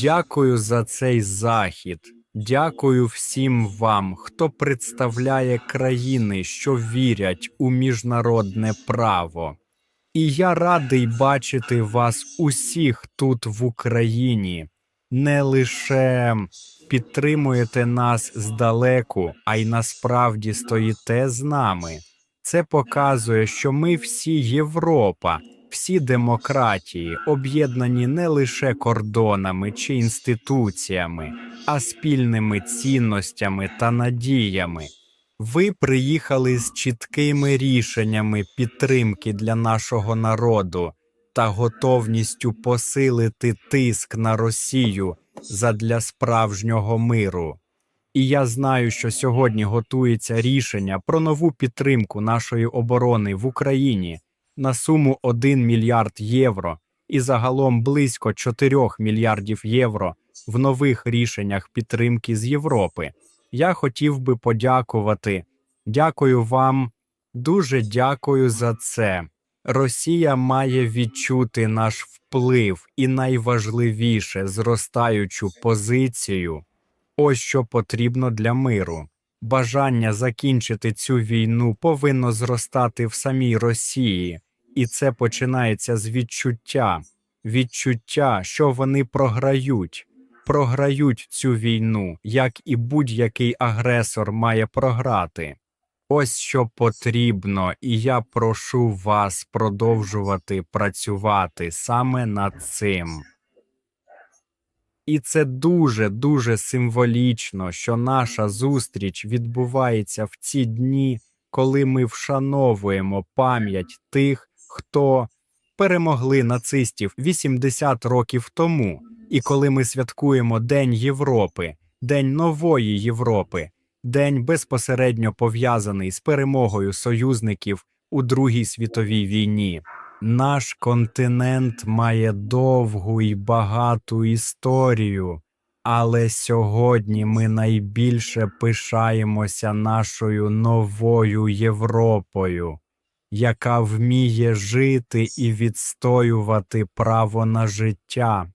Дякую за цей захід. Дякую всім вам, хто представляє країни, що вірять у міжнародне право. І я радий бачити вас усіх тут в Україні. Не лише підтримуєте нас здалеку, а й насправді стоїте з нами. Це показує, що ми всі Європа, всі демократії, об'єднані не лише кордонами чи інституціями, а спільними цінностями та надіями. Ви приїхали з чіткими рішеннями підтримки для нашого народу та готовністю посилити тиск на Росію задля справжнього миру. І я знаю, що сьогодні готується рішення про нову підтримку нашої оборони в Україні на суму 1 мільярд євро і загалом близько 4 мільярдів євро в нових рішеннях підтримки з Європи. Я хотів би подякувати. Дякую вам, дуже дякую за це. Росія має відчути наш вплив і найважливіше зростаючу позицію. Ось що потрібно для миру. Бажання закінчити цю війну повинно зростати в самій Росії, і це починається з відчуття, відчуття, що вони програють, програють цю війну, як і будь-який агресор має програти. Ось що потрібно, і я прошу вас продовжувати працювати саме над цим. І це дуже дуже символічно, що наша зустріч відбувається в ці дні, коли ми вшановуємо пам'ять тих, хто перемогли нацистів 80 років тому, і коли ми святкуємо День Європи, День нової Європи, день безпосередньо пов'язаний з перемогою союзників у Другій світовій війні. Наш континент має довгу і багату історію, але сьогодні ми найбільше пишаємося нашою новою Європою, яка вміє жити і відстоювати право на життя.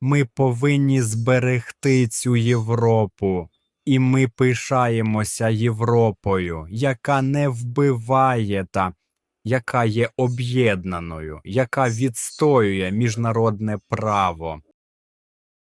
Ми повинні зберегти цю Європу, і ми пишаємося Європою, яка не вбиває та яка є об'єднаною, яка відстоює міжнародне право.